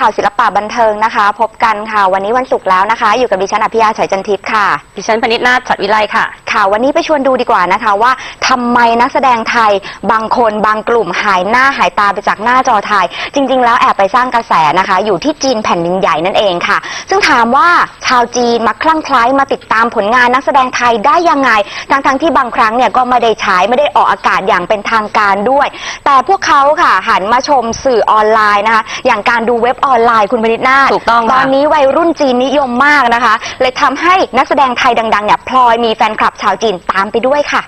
ข่าวศิลปะบันเทิงนะคะ พบกันค่ะ วันนี้วันศุกร์แล้วนะคะ อยู่กับดิฉันอภิยาฉายจันทิพย์ค่ะ ดิฉันพนิษฐ์นาถฉัดวิไลค่ะค่ะ วันนี้ไปชวนดูดีกว่านะคะว่าทำไมนักแสดงไทยบางคนบางกลุ่มหายหน้าหายตาไปจากหน้าจอไทย จริง ๆ แล้วแอบไปสร้างกระแสนะคะ อยู่ที่จีนแผ่นดินใหญ่นั่นเองค่ะ ซึ่งถามว่าชาวจีนมาคลั่งไคล้ายมาติดตามผลงานนักแสดงไทยได้ยังไงทั้งๆที่บางครั้งเนี่ยก็ไม่ได้ฉายไม่ได้ออกอากาศอย่างเป็นทางการด้วย แต่พวกเขาค่ะหันมาชมสื่อออนไลน์นะคะอย่างการดูเว็บออนไลน์คุณพนิษฐ์นาถถูกต้องค่ะ ตอนนี้วัยรุ่นจีนนิยมมากนะคะเลยทำให้นักแสดงไทยดังๆเนี่ยพลอยมีแฟนคลับชาวจีนตามไปด้วยค่ะ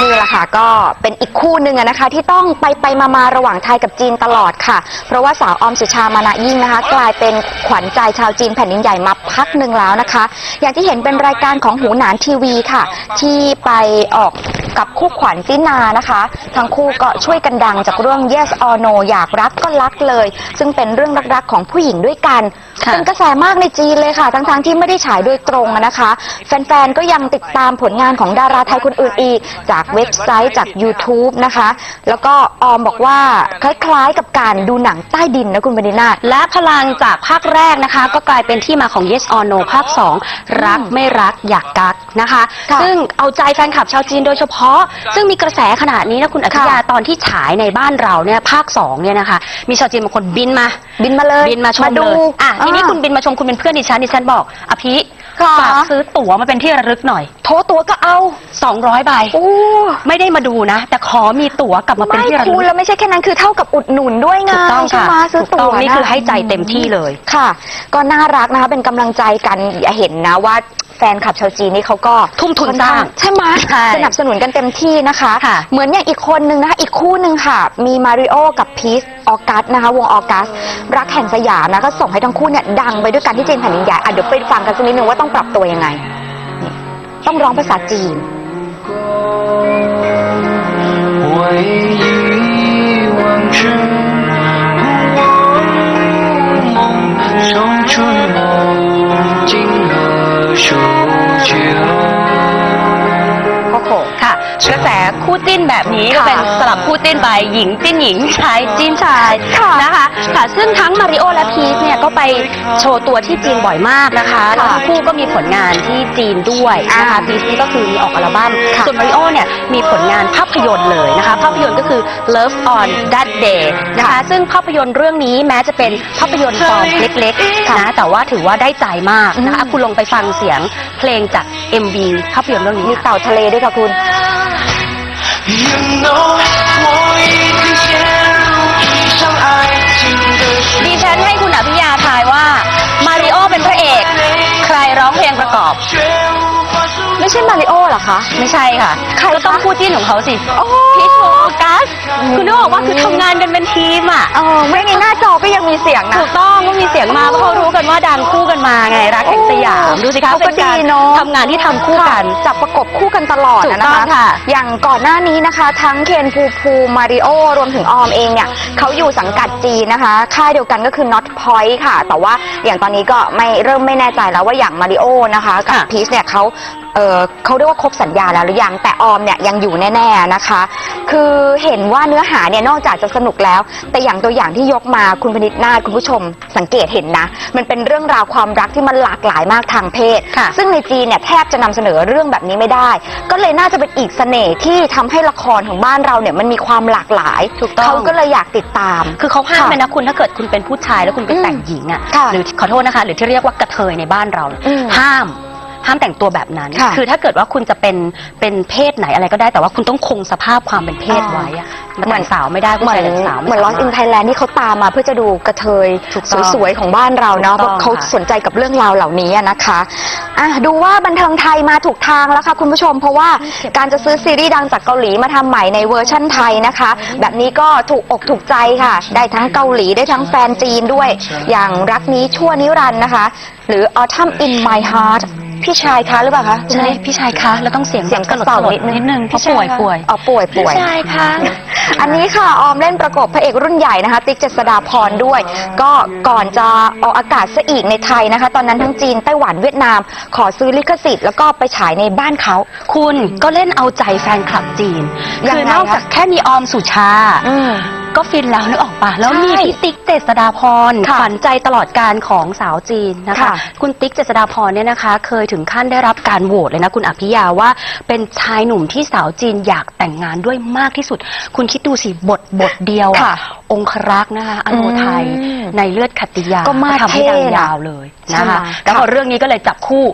นี่แหละค่ะก็เป็นอีกคู่หนึ่งอะนะคะ ที่ต้องไปไปมามาระหว่างไทยกับจีนตลอดค่ะ เพราะว่าสาวออมสุชามานะยิ่งนะคะ กลายเป็นขวัญใจชาวจีนแผ่นดินใหญ่มาพักหนึ่งแล้วนะคะ อย่างที่เห็นเป็นรายการของหูหนานทีวีค่ะ ที่ไปออกกับคู่ขวัญตินานะคะ ทั้งคู่ก็ช่วยกันดังจากเรื่อง Yes or No อยากรักก็รักเลย ซึ่งเป็นเรื่องรักๆของผู้หญิงด้วยกันค่ะ เป็นกระแสมากในจีนเลยค่ะ ทั้งๆที่ไม่ได้ฉายโดยตรงอะนะคะ แฟนๆ ก็ยังติดตามผลงานของดาราไทยคนอื่นอีก จากเว็บไซต์จาก YouTube นะคะ แล้วก็ออมบอกว่าคล้ายๆ กับการดูหนังใต้ดินนะคุณบดินาถและพลังจากภาคแรกนะคะ ก็กลายเป็นที่มาของ Yes or No ภาค 2 รักอืมไม่รักอยากกักนะคะค่ะซึ่งเอาใจแฟนคลับชาวจีนโดยเฉพาะ ซึ่งมีกระแสขนาดนี้นะคุณอภิยาค่ะตอนที่ฉายในบ้านเราเนี่ยภาค2เนี่ยนะคะ มีชาวจีนบางคนบินมา บินมาเลยบินมาชมดูเลยอะทีนี้าคุณบินมาชมคุณเป็นเพื่อนดิฉันดิฉันบอกอภิค่ะ ฝากซื้อตั๋วมาเป็นที่ระลึกหน่อย โทรตัวก็เอา 200ใบโอ้ไม่ได้มาดูนะ แต่ขอมีตั๋วกลับมาเป็นไม่ที่ระลึคุณกแล้วไม่ใช่แค่นั้นคือเท่ากับอุดหนุนด้วยไงถูกต้องใช่ค่ะไหมซื้อถูกต้ตั๋อวงนี่คือให้ใจเต็มที่เลย ค่ะ ก็น่ารักนะคะ เป็นกำลังใจกันอย่าเห็นนะว่าแฟนคลับชาวจีนนี่เขาก็ ทุ่มทุนสร้าง ใช่ไหม ใช่ สนับสนุนกันเต็มที่นะคะ ค่ะ เหมือนอย่างอีกคนนึงนะคะ อีกคู่หนึ่งค่ะ มีมาริโอกับพีซออกัสนะคะ วงออกัส รักแห่งสยามนะก็ส่งให้ทั้งคู่เนี่ยดังไปด้วยกันที่จีนแผ่นดินใหญ่อ่ะเดี๋ยวไปฟังกันสักนิดนึงว่าต้องปรับตัวยังไงนี่ต้องร้องภาษาจีน 回忆往事，故我梦，长 กระแสคู่จิ้นแบบนี้ก็ค่ะเป็นสลับคู่จิ้นไปหญิงจิ้นหญิงชายจิ้นชายค่ะนะคะค่ะซึ่งทั้งมาริโอและพีชเนี่ยก็ไปโชว์ตัวที่จีนบ่อยมากนะคะแล้วทั้งคู่ก็มีผลงานที่จีนด้วยนะคะพีชนี่ก็คือมีออกอัลบั้มค่ะส่วนมาริโอเนี่ยมีผลงานภาพยนตร์เลยนะคะ ภาพยนตร์ก็คือ Love on That Day นะคะซึ่งภาพยนตร์เรื่องนี้แม้จะเป็นภาพยนตร์ฟอร์มเล็กๆนะแต่ว่าถือว่าได้ใจมากนะคะอืมคุณลงไปฟังเสียงเพลงจาก MV ภาพยนตร์เรื่องนี้มีเต่าทะเลด้วยค่ะคุณ ดิฉันให้คุณอภิยาทายว่ามาริโอเป็นพระเอก ใครร้องเพลงประกอบ ไม่ใช่มาริโอหรอคะ ไม่ใช่ค่ะ ใครต้องพูดจิ้นของเขาสิ พีชโฟกัสคุณ นึกออกว่าคือทำงานกันเป็นทีมอะเออไม่ในหน้าจอก็ยังมีเสียงนะ ถูกต้องก็มีเสียงมาเพราะเขารู้กันว่าดังคู่กันมาไงรักแห่งสยาม ดูสิคะเขาก็เป็นการดีเนอะ ทำงานที่ทำคู่กันค่ะจับประกบคู่กันตลอดถูกนะต้องคะค่ะอย่างก่อนหน้านี้นะคะ ทั้งเคนภูมิภูมิมาริโอรวมถึงออมเองเนี่ยเขาอยู่สังกัดจีนนะคะ ค่ายเดียวกันก็คือ Not Point ค่ะ แต่ว่าอย่างตอนนี้ก็ไม่เริ่มไม่แน่ใจแล้วว่าอย่างมาริโอนะคะ กับค่ะ พีชเนี่ยเขา เออเขาเรียกว่าครบสัญญาแล้วหรือยังแต่ออมเนี่ยยังอยู่แน่ๆนะคะ คือเห็นว่าเนื้อหาเนี่ยนอกจากจะสนุกแล้ว แต่อย่างตัวอย่างที่ยกมาคุณพนิษฐ์นาถคุณผู้ชมสังเกตเห็นนะ มันเป็นเรื่องราวความรักที่มันหลากหลายมากทางเพศ ค่ะ ซึ่งในจีนเนี่ยแทบจะนำเสนอเรื่องแบบนี้ไม่ได้ ก็เลยน่าจะเป็นอีกเสน่ห์ที่ทำให้ละครของบ้านเราเนี่ยมันมีความหลากหลายถูกต้อง เขาก็เลยอยากติดตาม คือเขาห้ามค่ะเลยนะคุณถ้าเกิดคุณเป็นผู้ชายแล้วคุณไปอืมแต่งหญิงอะค่ะหรือขอโทษนะคะ หรือที่เรียกว่ากระเทยในบ้านเราเนี่ยอืมห้าม ห้ามแต่งตัวแบบนั้นค่ะ อถ้าเกิดว่าคุณจะเป็นเป็นเพศไหนอะไรก็ได้แต่ว่าคุณต้องคงสภาพความเป็นเพศไว้อะมันแต่งสาวไม่ได้ผู้เหมือชานยแต่งสาวไเหมือนลอสอินไทยแลนด์ที่เขาตามมาเพื่อจะดูกระเทยถูกต้องสวยๆของบ้านเราเนาะถูเพกต้องราะเขาค่ะสนใจกับเรื่องราวเหล่านี้อะนะคะอะดูว่าบันเทิงไทยมาถูกทางแล้วค่ะคุณผู้ชม เพราะว่าการจะซื้อซีรีส์ดังจากเกาหลีมาทำใหม่ในเวอร์ชั่นไทยนะคะ แบบนี้ก็ถูกอกถูกใจค่ะ ได้ทั้งเกาหลีได้ทั้งแฟนจีนด้วย อย่างรักนี้ชั่วนิรันดร์นะคะ หรือ Autumn in My Heart พี่ชายคะหรือเปล่าคะใช่พี่ชายคะแล้วต้องเสียงเสียงแบบกระเสาสลดนิดนึงนิดนึงเพราะป่วยป่วยอ๋อป่วยป่วยพี่ชายคะอันนี้ค่ะออมเล่นประกบพระเอกรุ่นใหญ่นะคะ ติ๊กเจษฎาพรด้วย ก็ก่อนจะออกอากาศซะอีกในไทยนะคะ ตอนนั้นทั้งจีนไต้หวันเวียดนาม ขอซื้อลิขสิทธิ์แล้วก็ไปฉายในบ้านเขา คุณก็เล่นเอาใจแฟนคลับจีนยังคือไงนอกคะจากแค่มีออมสุชาอืม ก็ฟินแล้วนึกออกปะแล้วมีใช่พี่ติ๊กเจษฎาพรค่ะขวัญใจตลอดการของสาวจีนนะคะ ค่ะคุณติ๊กเจษฎาพรเนี่ยนะคะ เคยถึงขั้นได้รับการโหวตเลยนะคุณอภิยาว่าเป็นชายหนุ่มที่สาวจีนอยากแต่งงานด้วยมากที่สุด คุณคิดดูสิบทบทเดียวอะค่ะองครักษ์นะคะอโนไทยอืมในเลือดขัตติยาก็มาทำให้เท่ดังนะยาวเลยใช่นะไหมคะแล้วพอค่ะ เรื่องนี้ก็เลยจับคู่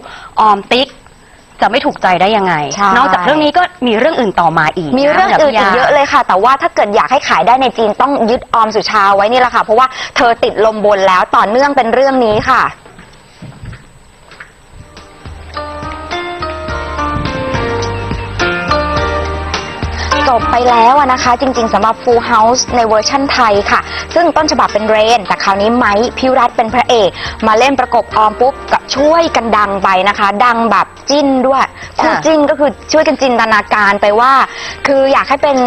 ออมติ๊ก จะไม่ถูกใจได้ยังไง ใช่ นอกจากเรื่องนี้ก็มีเรื่องอื่นต่อมาอีกมีนะเรื่องอื่นอีกคุณภิยาเยอะเลยค่ะ แต่ว่าถ้าเกิดอยากให้ขายได้ในจีนต้องยึดออมสุชาไว้นี่แหละค่ะ เพราะว่าเธอติดลมบนแล้วต่อเนื่องเป็นเรื่องนี้ค่ะ จบไปแล้วอะนะคะ จริงๆสำหรับ Full House ในเวอร์ชั่นไทยค่ะ ซึ่งต้นฉบับเป็นเรน แต่คราวนี้ไม้พิวรัตน์เป็นพระเอก มาเล่นประกบออมปุ๊บก็ช่วยกันดังไปนะคะ ดังแบบจิ้นด้วยคู่ค่ะจิ้นก็คือช่วยกันจินตนาการไปว่า คืออยากให้เป็น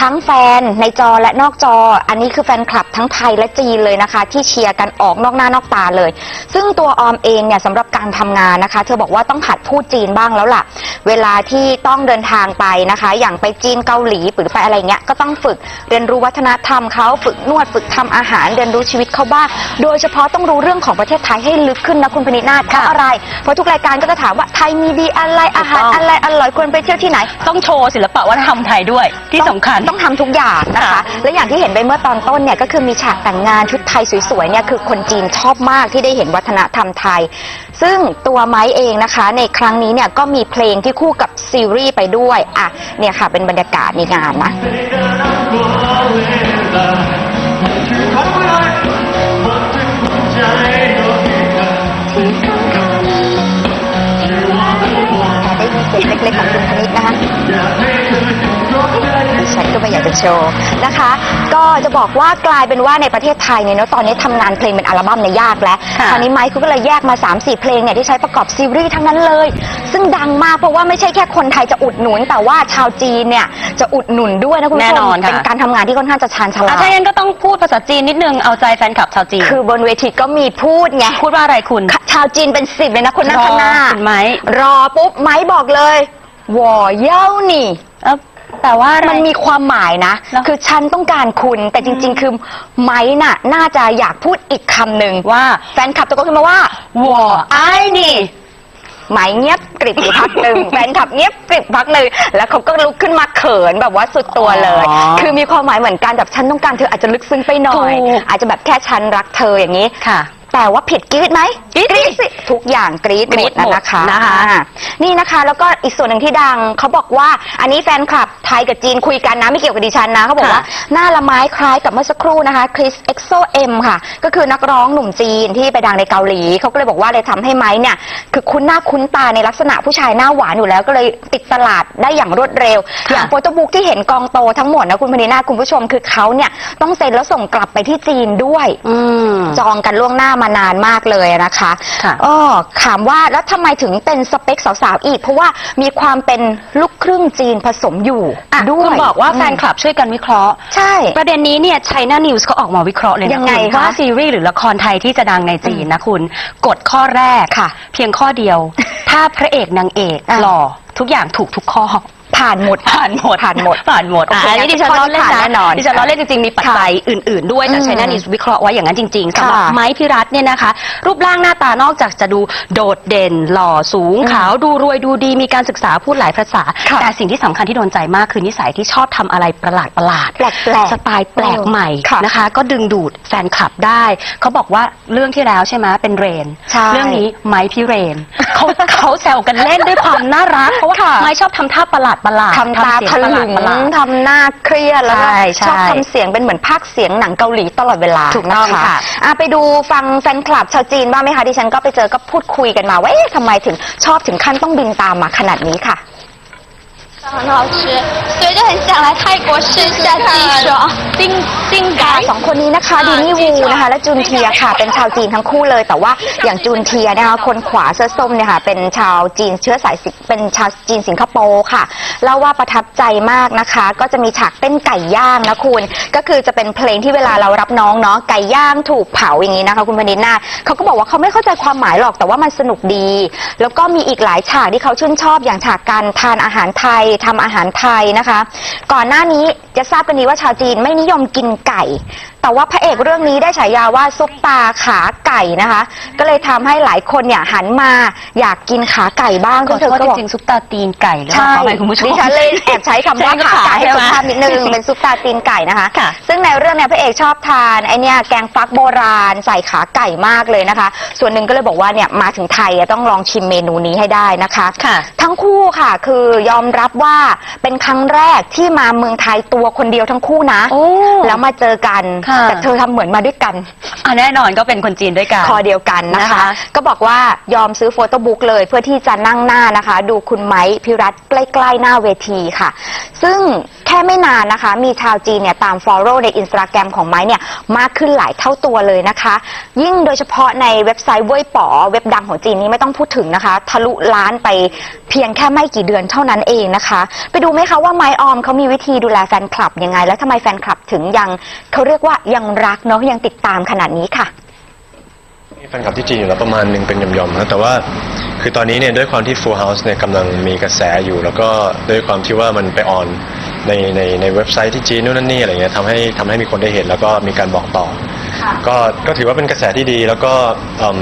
ทั้งแฟนในจอและนอกจอ อันนี้คือแฟนคลับทั้งไทยและจีนเลยนะคะ ที่เชียร์กันออกนอกหน้านอกตาเลย ซึ่งตัวออมเองเนี่ยสำหรับการทำงานนะคะ เธอบอกว่าต้องหัดพูดจีนบ้างแล้วล่ะ เวลาที่ต้องเดินทางไปนะคะ อย่างไปจีนเกาาหลีหรือไปอะไรเงี้ยก็ต้องฝึกเรียนรู้วัฒนธรรมเขาฝึกนวดฝึกทำอาหารเรียนรู้ชีวิตเขาบ้างโดยเฉพาะต้องรู้เรื่องของประเทศไทยให้ลึกขึ้นนะคุณพนินาถเพราะอะไร เพราะทุกรายการก็จะถามว่าไทยมีดีอะไรอาหารอะไรอร่อยควรไปเที่ยวที่ไหน ต้องโชว์ศิลปะวัฒนธรรมไทยด้วยที่สำคัญต้องทำทุกอย่างนะคะค่ะและอย่างที่เห็นไปเมื่อตอนต้นเนี่ยก็คือมีฉากแต่งงานชุดไทยสวยๆเนี่ยคือคนจีนชอบมากที่ได้เห็นวัฒนธรรมไทย ซึ่งตัวไม้เองนะคะ ในครั้งนี้เนี่ยก็มีเพลงที่คู่กับซีรีส์ไปด้วยอะเนี่ยค่ะเป็นบรรยากาศในงานนะ โชว์นะคะ ก็จะบอกว่ากลายเป็นว่าในประเทศไทยเนี่ยเนอะตอนนี้ทำงานเพลงเป็นอัลบั้มเนี่ยยากแล้วค่ะ คราวนี้ไมค์เขาก็เลยแยกมา 3-4 เพลงเนี่ยที่ใช้ประกอบซีรีส์ทั้งนั้นเลย ซึ่งดังมากเพราะว่าไม่ใช่แค่คนไทยจะอุดหนุน แต่ว่าชาวจีนเนี่ยจะอุดหนุนด้วยนะคุณผู้ชแน่นอนมค่ะ เป็นการทำงานที่ค่อนข้างจะชาญฉลาอะดถ้าอย่างนั้นก็ต้องพูดภาษาจีนนิดนึงเอาใจแฟนคลับชาวจีนคือบนเวทีก็มีพูดไง พูดว่าอะไรคุณชาวจีนเป็นสิบเลยนะคนนั่งข้างหน้า รอคุณไหม รอปุ๊บไม้บอกเลย หว่อเย้านี่เอ้า แต่ว่าอะไร มันมีความหมายนะแล้วคือฉันต้องการคุณแต่จริง ๆ คือไม้น่ะ น่าจะอยากพูดอีกคำหนึ่งว่า แฟนคลับตะโกนขึ้นมาว่า วัวไอ้นี่ไม้เงียบกริบอยู่พักหนึ่ง แฟนคลับเงียบกริบพักหนึ่งแล้วเขาก็ลุกขึ้นมาเขินแบบว่าสุดตัวเลย อ๋อคือมีความหมายเหมือนกันแบบฉันต้องการเธออาจจะลึกซึ้งไปหน่อย ถูก อาจจะแบบแค่ฉันรักเธออย่างนี้ ค่ะ แต่ว่าผิดกรี๊ดไหมกรี๊ดสิ ทุกอย่างกรี๊ดกรี๊หมดดหมดนะคะนะคะอ่านี่นะคะ แล้วก็อีกส่วนหนึ่งที่ดังเขาบอกว่าอันนี้แฟนคลับไทยกับจีนคุยกันนะไม่เกี่ยวกับดิฉันนะเขาบอกว่าหน้าละไม้คล้ายกับเมื่อสักครู่นะคะคริสเอ็กโซเอ็มค่ะ ก็คือนักร้องหนุ่มจีนที่ไปดังในเกาหลีเขาก็เลยบอกว่าเลยทำให้ไม้เนี่ยคือคุ้นหน้าคุ้นตาในลักษณะผู้ชายหน้าหวานอยู่แล้วก็เลยติดตลาดได้อย่างรวดเร็วค่ะ อย่างโฟโต้บุ๊กที่เห็นกองโตทั้งหมดนะคุณพนินาถคุณผู้ชมคือเขาเนี่ยต้องเซ็นแล้วส่งกลับไปที่จีนด้วย อืม จองกันล่วงหน้ามานานมากเลยนะคะค่ะอ๋อถามว่าแล้วทำไมถึงเป็นสเปคสาวๆอีก เพราะว่ามีความเป็นลูกครึ่งจีนผสมอยู่อะด้วยคุณบอกว่าแฟนคลับช่วยกันวิเคราะห์ ใช่ ประเด็นนี้เนี่ย China News เขาออกมาวิเคราะห์เลยยันะงไงคุณคะว่าซีรีส์หรือละครไทยที่จะดังในจีนนะคุณ กฎข้อแรกค่ะ เพียงข้อเดียว ถ้าพระเอกนางเอกอะ หล่อทุกอย่างถูกทุกข้อ ผ่านหมดผ่านหมดผ่านหมดผ่านหมดโอเคอันนี้ดิฉันข้อล้อนี้เล่นผ่านนะแน่นอนดิฉันล้อเล่นจริงๆมีปัจจัยอื่น ๆ ด้วยแต่อืมใช้นานิสวิเคราะห์ไว้อย่างนั้นจริงๆสำหรับค่ะไม้พิรัตน์เนี่ยนะคะ รูปร่างหน้าตานอกจากจะดูโดดเด่นหล่อสูงอืมขาวดูรวยดูดีมีการศึกษาพูดหลายภาษาค่ะแต่สิ่งที่สำคัญที่โดนใจมากคือนิสัยที่ชอบทำอะไรประหลาดประหลาดๆแปลกๆสไตล์แปลกใหม่ค่ะนะคะ ก็ดึงดูดแฟนคลับได้ เขาบอกว่าเรื่องที่แล้วใช่ไหมเป็นเรนใช่เรื่องนี้ไม้พิเรนเขาเขาแซวกันเล่นด้วยความน่ารักเพราะว่าค่ะไม้ชอบทำท่าประหลาดประหลาดทำตาเสียงทะประหลึลาดงประหลาดทำหน้าเครียดแล้วก็ใช่ใช่ชอบทำเสียงเป็นเหมือนภาคเสียงหนังเกาหลีตลอดเวลาถูกต้องนค่ะอะไปดูฟังแฟนคลับชาวจีนบ้างไหมคะดิฉันก็ไปเจอก็พูดคุยกันมาว่าเอ๊ะทำไมถึงชอบถึงขั้นต้องบินตามมาขนาดนี้ค่ะ 很好吃，所以就很想来泰国试一下鸡爽。 ติ้งติ้งไก่ ค่ะสองคนนี้นะคะดีนี่วูนะคะและจุนเทียค่ะ เป็นชาวจีนทั้งคู่เลย แต่ว่าอย่างจุนเทียนะคะคนขวาเสื้อส้มเนี่ยค่ะเป็นชาวจีนเชื้อสายสิเป็นชาวจีนสิงคโปร์ค่ะเล่าว่าประทับใจมากนะคะ ก็จะมีฉากเต้นไก่ย่างนะคุณ ก็คือจะเป็นเพลงที่เวลาเรารับน้องเนาะไก่ย่างถูกเผาอย่างนี้นะคะคุณพนิดนาถเขาก็บอกว่าเขาไม่เข้าใจความหมายหรอกแต่ว่ามันสนุกดี แล้วก็มีอีกหลายฉากที่เขาชื่นชอบอย่างฉากการทานอาหารไทย ทำอาหารไทยนะคะ ก่อนหน้านี้จะทราบกันดีว่าชาวจีนไม่นิยมกินไก่แต่ว่าพระเอกเรื่องนี้ได้ฉายาว่าซุปตาขาไก่นะคะ ก็เลยทำให้หลายคนเนี่ยหันมาอยากกินขาไก่บ้างขอเธโทอษก็จบอก ริงๆซุปตาตีนไก่หรือเปใช่ล่าขอไปคุณผู้ชม ดิฉันเลยแอบใช้คำว่าใช่ขาไก่ให้ใช่สุไหมภาพนิดนึง เป็นซุปตาตีนไก่นะคะ ค่ะ ซึ่งในเรื่องเนี่ยพระเอกชอบทานไอเนี่ยแกงฟักโบราณใส่ขาไก่มากเลยนะคะ ส่วนหนึ่งก็เลยบอกว่าเนี่ยมาถึงไทยอะต้องลองชิมเมนูนี้ให้ได้นะคะ ค่ะ ทั้งคู่ค่ะคือยอมรับว่าเป็นครั้งแรกที่มาเมืองไทยตัวคนเดียวทั้งคู่นะ โอ้แล้วมาเจอกัน ค่ะ แต่เธอทำเหมือนมาด้วยกัน อะแน่นอนก็เป็นคนจีนด้วยกัน คอเดียวกันนะคะ นะคะ ก็บอกว่ายอมซื้อโฟโต้บุ๊กเลยเพื่อที่จะนั่งหน้านะคะ ดูคุณไม้พิรัตใกล้ ๆ หน้าเวทีค่ะ ซึ่งแค่ไม่นานนะคะ มีชาวจีนเนี่ยตามฟอลโล่ในอินสตาแกรมของไม้เนี่ยมากขึ้นหลายเท่าตัวเลยนะคะ ยิ่งโดยเฉพาะในเว็บไซต์เว่ยป๋อเว็บดังของจีนนี้ไม่ต้องพูดถึงนะคะ ทะลุล้านไปเพียงแค่ไม่กี่เดือนเท่านั้นเองนะคะ ไปดูไหมคะว่าไม้ออมเขามีวิธีดูแลแฟนคลับยังไง และทำไมแฟนคลับถึงยังเขาเรียกว่ายังรักเนาะยังติดตามขนาดนี้ค่ะแฟนคลับที่จีนอยู่แล้วประมาณหนึ่งเป็นหย่อมๆนะแต่ว่าคือตอนนี้เนี่ยด้วยความที่ Full House เนี่ยกำลังมีกระแสอยู่ แล้วก็ด้วยความที่ว่ามันไปออน ในในในเว็บไซต์ที่จีนนู่นนั่นนี่อะไรเงี้ยทำให้ทำให้มีคนได้เห็น แล้วก็มีการบอกต่อ ก็ก็ถือว่าเป็นกระแสที่ดีแล้วก็อืม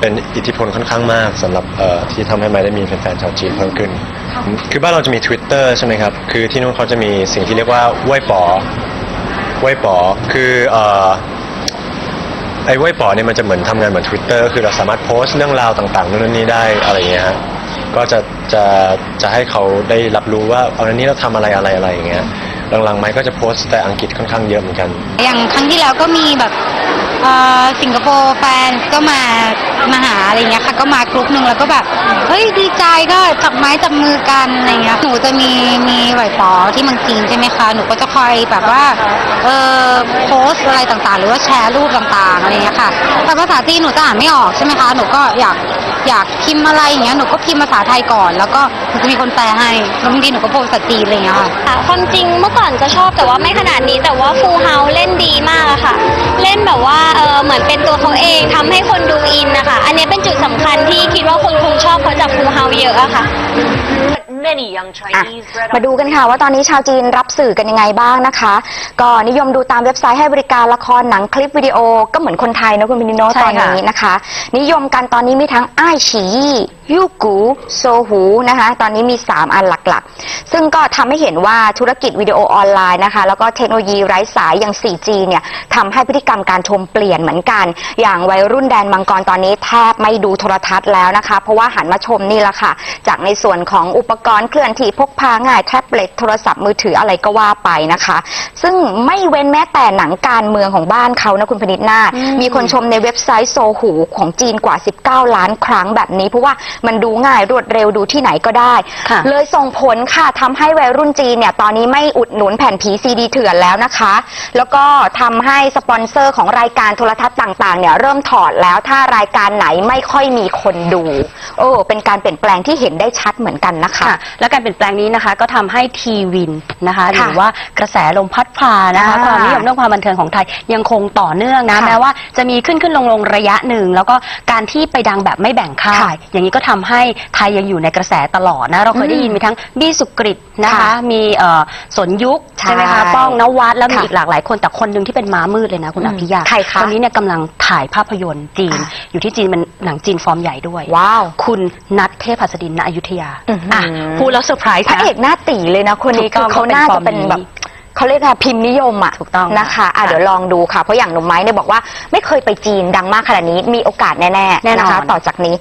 เป็นอิทธิพลค่อนข้างมากสำหรับเอ่อที่ทำให้ไม้ได้มีแฟนๆชาวจีนเพิ่มขึ้น คือบ้านเราจะมี Twitter ใช่ไหมครับ คือที่นู้นเขาจะมีสิ่งที่เรียกว่าเว่ยป๋อเว่ยป๋อคือเอ่อไอ้เว่ยป๋อเนี่ยมันจะเหมือนทำงานเหมือน Twitter คือเราสามารถโพสต์เรื่องราวต่างๆนู่นนนนี่ได้อะไรเงี้ยฮะ ก็จะจะจะให้เขาได้รับรู้ว่าเอาอันนี้เราทำอะไรอะไรอะไรอย่างเงี้ยหลังๆไม้ก็จะโพสต์แต่อังกฤษค่อนข้างเยอะเหมือนกัน อย่างครั้งที่แล้วก็มีแบบเอ่อสิงคโปร์แฟนก็มามาหา ก็มากรุ๊ปหนึ่งแล้วก็แบบเฮ้ยดีใจก็จับไม้จับมือกันอะไรเงี้ยหนูจะมีมีไหวปอที่เมืองจีนใช่ไหมคะหนูก็จะคอยแบบว่าเออโพสอะไรต่างๆ หรือว่าแชร์รูปต่างๆอะไรเงี้ยค่ะแต่ภาษาจีนหนูจะอ่านไม่ออกใช่ไหมคะหนูก็อยากอยากพิมพ์อะไรอย่างเงี้ยหนูก็พิมพ์ภาษาไทยก่อน แล้วก็หนูจะมีคนแปลให้แล้วบางทีหนูก็โพสต์ภาษาจีนอะไรเงี้ยค่ะค่ะความจริงเมื่อก่อนจะชอบแต่ว่าไม่ขนาดนี้แต่ว่าฟูเฮาเล่นดีมากอะค่ะ เล่นแบบว่าเออ เหมือนเป็นตัวเขาเองทำให้คนดูอินนะคะ อันนี้เป็นจุดสำคัญที่คิดว่าคนคงชอบเขาจากฟูเฮาเยอะอะค่ะ อะมาดูกันค่ะว่าตอนนี้ชาวจีนรับสื่อกันยังไงบ้างนะคะ ก็นิยมดูตามเว็บไซต์ให้บริการละครหนังคลิปวิดีโอก็เหมือนคนไทยนะคุณมินิโนใช่ตอนค่ะ นี้นะคะ นิยมกันตอนนี้มีทั้งอ้ายฉียี่ยูกูโซหูนะคะ ตอนนี้มี 3 อันหลักๆ ซึ่งก็ทำให้เห็นว่าธุรกิจวิดีโอออนไลน์นะคะ แล้วก็เทคโนโลยีไร้สายอย่าง 4G เนี่ยทำให้พฤติกรรมการชมเปลี่ยนเหมือนกัน อย่างวัยรุ่นแดนมังกรตอนนี้แทบไม่ดูโทรทัศน์แล้วนะคะ เพราะว่าหันมาชมนี่แหละค่ะ จากในส่วนของอุปกรณ์เคลื่อนที่พกพาง่ายแท็บเล็ตโทรศัพท์มือถืออะไรก็ว่าไปนะคะ ซึ่งไม่เว้นแม้แต่หนังการเมืองของบ้านเขานะคุณพนิษฐ์นาถมีคนชมในเว็บไซต์โซหูของจีนกว่า 19 ล้านครั้งแบบนี้ เพราะว่ามันดูง่ายรวดเร็วดูที่ไหนก็ได้ค่ะเลยส่งผลค่ะทำให้วัยรุ่นจีนเนี่ยตอนนี้ไม่อุดหนุนแผ่นผีซีดีเถื่อนแล้วนะคะ แล้วก็ทำให้สปอนเซอร์ของรายการโทรทัศน์ต่างๆเนี่ยเริ่มถอดแล้วถ้ารายการไหนไม่ค่อยมีคนดู โอ้เป็นการเปลี่ยนแปลงที่เห็นได้ชัดเหมือนกันนะคะค่ะและการเปลี่ยนแปลงนี้นะคะก็ทำให้ทีวินนะคะหค่ะรือว่ากระแสลมพัดพานะคะอ่าความนิยมเรื่องความบันเทิงของไทยยังคงต่อเนื่องนะค่ะแม้ว่าจะมีขึ้นขึ้นลงลงระยะหนึ่ง แล้วก็การที่ไปดังแบบไม่แบ่งค่าค่ะยอย่างนี้ก็ทำให้ไทยยังอยู่ในกระแสตลอดนะเราเคยได้ยินมีทั้งบี้สุกริตนะคะค่ะมีเอ่อสนยุคใช่ใช่ไหมคะป้องนวัดแล้วมีค่ะอีกหลากหลายคนแต่คนหนึ่งที่เป็นม้ามืดเลยนะคุณอือมภิยาใครคะคนนี้เนี่ยกำลังถ่ายภาพยนตร์จีนอะอยู่ที่จีนเป็นหนังจีนฟอร์มใหญ่ด้วย ว้าว คุณนัทเทพหัสดินณอยุธยาอื้อหืออะพูดแล้วเซอร์ไพรส์พระนะ เอกหน้าตีเลยนะ คนนี้ถูกต้คือองเขาน่าจะเป็นเขาเป็นฟอร์มนี้แบบเขาเรียกว่าพิมพ์นิยมอะถูกต้องนะคะอะค่ะเดี๋ยวลองดูค่ะ เพราะอย่างหนุ่มไม้เนี่ยบอกว่าไม่เคยไปจีนดังมากขนาดนี้มีโอกาสแน่ๆแน่นอน นะคะ ต่อจากนี้